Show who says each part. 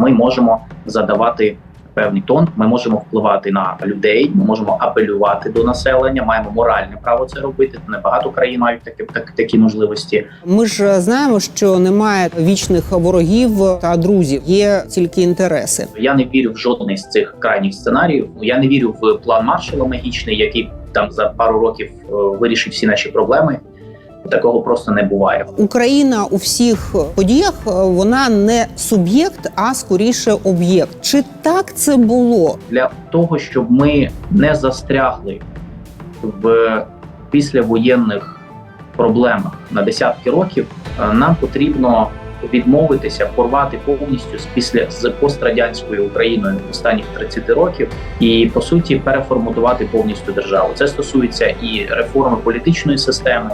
Speaker 1: ми можемо задавати певний тон. Ми можемо впливати на людей. Ми можемо апелювати до населення. Маємо моральне право це робити. Небагато країн мають такі, так, такі можливості.
Speaker 2: Ми ж знаємо, що немає вічних ворогів та друзів, є тільки інтереси.
Speaker 1: Я не вірю в жодний з цих крайніх сценаріїв. Я не вірю в план Маршала магічний, який там за пару років е, вирішить всі наші проблеми. Такого просто не буває.
Speaker 2: Україна у всіх подіях е, вона не суб'єкт, а скоріше об'єкт. Чи так це було?
Speaker 1: для того, щоб ми не застрягли в післявоєнних проблемах на десятки років, е, нам потрібно відмовитися, порвати повністю з після з пострадянською Україною останніх 30 років і по суті переформатувати повністю державу. Це стосується і реформи політичної системи,